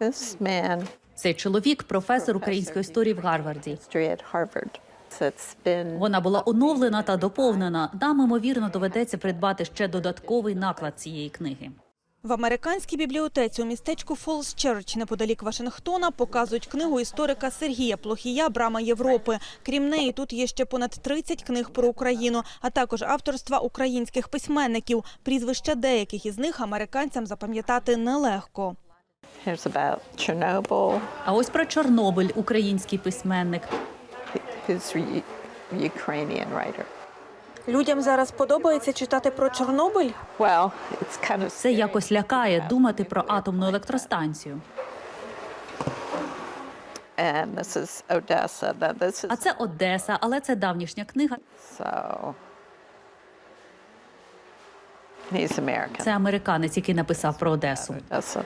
This man Цей чоловік професор української історії в Гарварді. history at Harvard. So it's been Вона була оновлена та доповнена. Нам ймовірно доведеться придбати ще додатковий наклад цієї книги. В американській бібліотеці у містечку Фолс Черч неподалік Вашингтона показують книгу історика Сергія Плохія «Брама Європи». Крім неї, тут є ще понад 30 книг про Україну, а також авторства українських письменників. Прізвища деяких із них американцям запам'ятати нелегко. Here's about Chernobyl, А ось про Чорнобиль, український письменник. a Ukrainian writer. Людям зараз подобається читати про Чорнобиль? Well, it's kind of Це якось лякає думати про атомну електростанцію. and this is Odessa. That this is А це Одеса, але це давнішня книга. so. He's American. Це американець, який написав про Одесу. Odessa.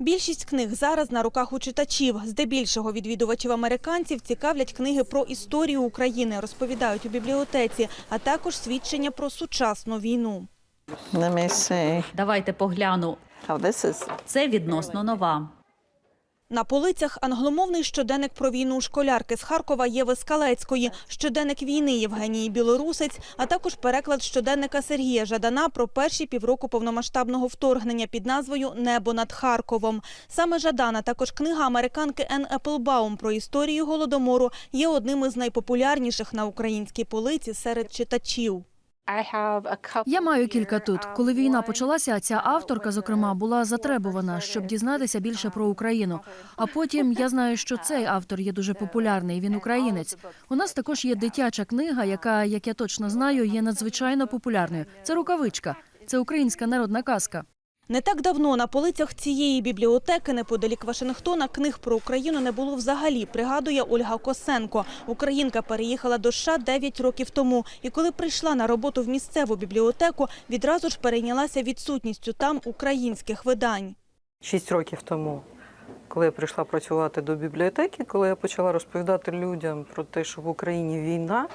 Більшість книг зараз на руках у читачів. Здебільшого відвідувачів американців цікавлять книги про історію України, розповідають у бібліотеці, а також свідчення про сучасну війну. Давайте погляну. Це відносно нова. На полицях англомовний щоденник про війну школярки з Харкова Єви Скалецької, щоденник війни Євгенії Білорусець, а також переклад щоденника Сергія Жадана про перші півроку повномасштабного вторгнення під назвою Небо над Харковом. Саме Жадана, також книга американки Ен Еплбаум про історію голодомору є одним із найпопулярніших на українській полиці серед читачів. Я маю кілька тут. Коли війна почалася, ця авторка, зокрема, була затребувана, щоб дізнатися більше про Україну. А потім я знаю, що цей автор є дуже популярний. Він українець. У нас також є дитяча книга, яка, як я точно знаю, є надзвичайно популярною. Це рукавичка. Це українська народна казка. Не так давно на полицях цієї бібліотеки неподалік Вашингтона книг про Україну не було взагалі, пригадує Ольга Косенко. Українка переїхала до США 9 років тому. І коли прийшла на роботу в місцеву бібліотеку, відразу ж перейнялася відсутністю там українських видань. Шість років тому, коли я прийшла працювати до бібліотеки, коли я почала розповідати людям про те, що в Україні війна,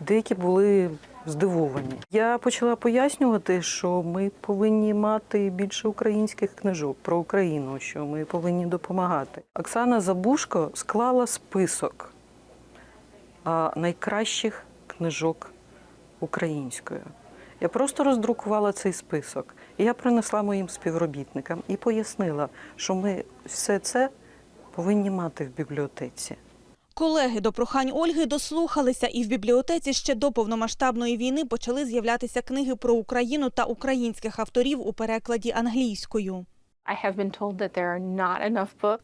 деякі були здивовані. Я почала пояснювати, що ми повинні мати більше українських книжок про Україну, що ми повинні допомагати. Оксана Забушко склала список найкращих книжок українською. Я просто роздрукувала цей список. І я принесла моїм співробітникам і пояснила, що ми все це повинні мати в бібліотеці. Колеги до прохань Ольги дослухалися, і в бібліотеці ще до повномасштабної війни почали з'являтися книги про Україну та українських авторів у перекладі англійською.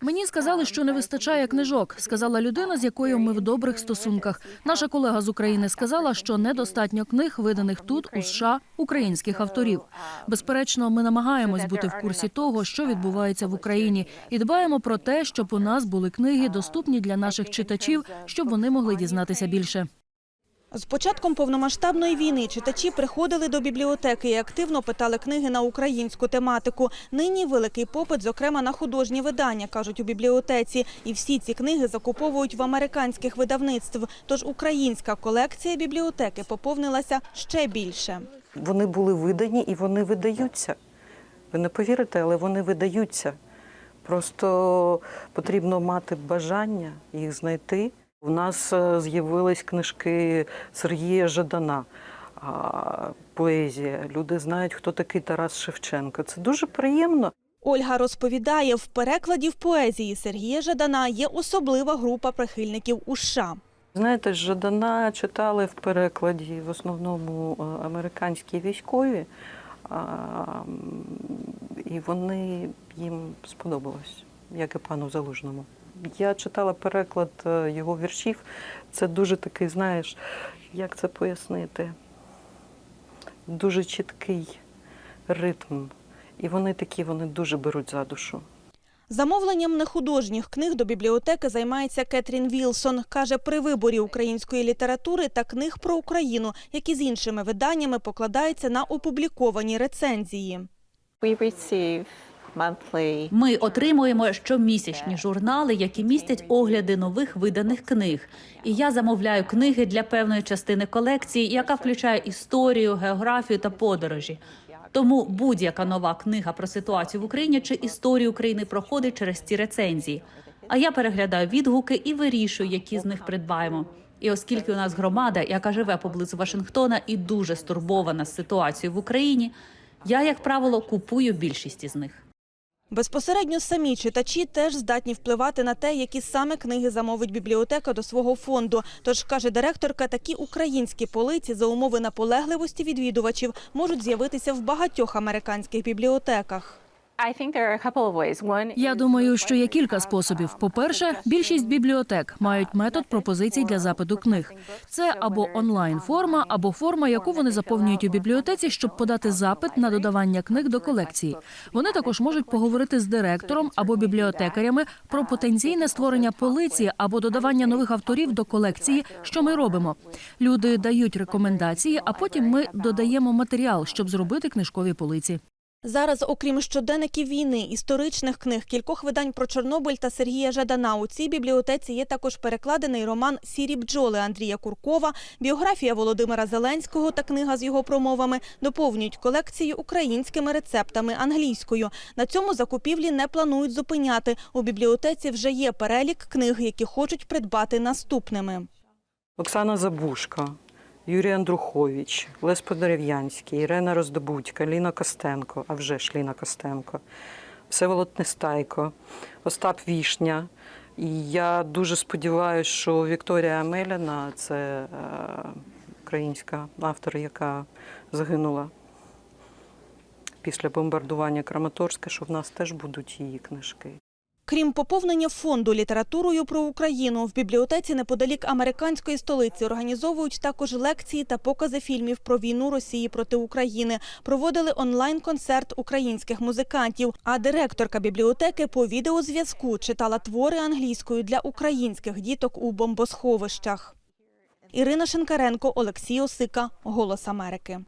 Мені сказали, що не вистачає книжок. Сказала людина, з якою ми в добрих стосунках. Наша колега з України сказала, що недостатньо книг, виданих тут у США українських авторів. Безперечно, ми намагаємось бути в курсі того, що відбувається в Україні, і дбаємо про те, щоб у нас були книги доступні для наших читачів, щоб вони могли дізнатися більше. З початком повномасштабної війни читачі приходили до бібліотеки і активно питали книги на українську тематику. Нині великий попит, зокрема на художні видання, кажуть у бібліотеці. І всі ці книги закуповують в американських видавництв. Тож українська колекція бібліотеки поповнилася ще більше. Вони були видані і вони видаються. Ви не повірите, але вони видаються. Просто потрібно мати бажання їх знайти. У нас е, з'явились книжки Сергія Жадана, поезія. Люди знають, хто такий Тарас Шевченко. Це дуже приємно. Ольга розповідає, в перекладі в поезії Сергія Жадана є особлива група прихильників у США. Знаєте, Жадана читали в перекладі в основному е, американські військові, і вони їм сподобалось, як і пану Залужному. Я читала переклад е, його віршів. Це дуже такий, знаєш, як це пояснити? Дуже чіткий ритм. І вони такі, вони дуже беруть за душу. Замовленням нехудожніх книг до бібліотеки займається Кетрін Вілсон. Каже, при виборі української літератури та книг про Україну, які з іншими виданнями покладаються на опубліковані рецензії. we receive Ми отримуємо щомісячні журнали, які містять огляди нових виданих книг. І я замовляю книги для певної частини колекції, яка включає історію, географію та подорожі. Тому будь-яка нова книга про ситуацію в Україні чи історію України проходить через ці рецензії. А я переглядаю відгуки і вирішую, які з них придбаємо. І оскільки у нас громада, яка живе поблизу Вашингтона і дуже стурбована ситуацією в Україні, я, як правило, купую більшість із них. Безпосередньо самі читачі теж здатні впливати на те, які саме книги замовить бібліотека до свого фонду. Тож, каже директорка, такі українські полиці за умови наполегливості відвідувачів можуть з'явитися в багатьох американських бібліотеках. Я думаю, що є кілька способів. По-перше, більшість бібліотек мають метод пропозицій для запиту книг. Це або онлайн форма, або форма, яку вони заповнюють у бібліотеці, щоб подати запит на додавання книг до колекції. Вони також можуть поговорити з директором або бібліотекарями про потенційне створення полиці або додавання нових авторів до колекції, що ми робимо. Люди дають рекомендації, а потім ми додаємо матеріал, щоб зробити книжкові полиці. Зараз, окрім щоденників війни, історичних книг, кількох видань про Чорнобиль та Сергія Жадана, у цій бібліотеці є також перекладений роман Сірі бджоли Андрія Куркова, біографія Володимира Зеленського та книга з його промовами доповнюють колекцію українськими рецептами англійською. На цьому закупівлі не планують зупиняти. У бібліотеці вже є перелік книг, які хочуть придбати наступними. Оксана Забушка, Юрій Андрухович, Лес Подерев'янський, Ірена Роздобудька, Ліна Костенко, а вже ж Ліна Костенко, Всеволод Нестайко, Остап Вішня. І я дуже сподіваюся, що Вікторія Амеляна це е, українська автор, яка загинула після бомбардування Краматорська, що в нас теж будуть її книжки. Крім поповнення фонду літературою про Україну, в бібліотеці неподалік американської столиці організовують також лекції та покази фільмів про війну Росії проти України. Проводили онлайн-концерт українських музикантів. А директорка бібліотеки по відеозв'язку читала твори англійською для українських діток у бомбосховищах. Ірина Шинкаренко, Олексій Осика, Голос Америки.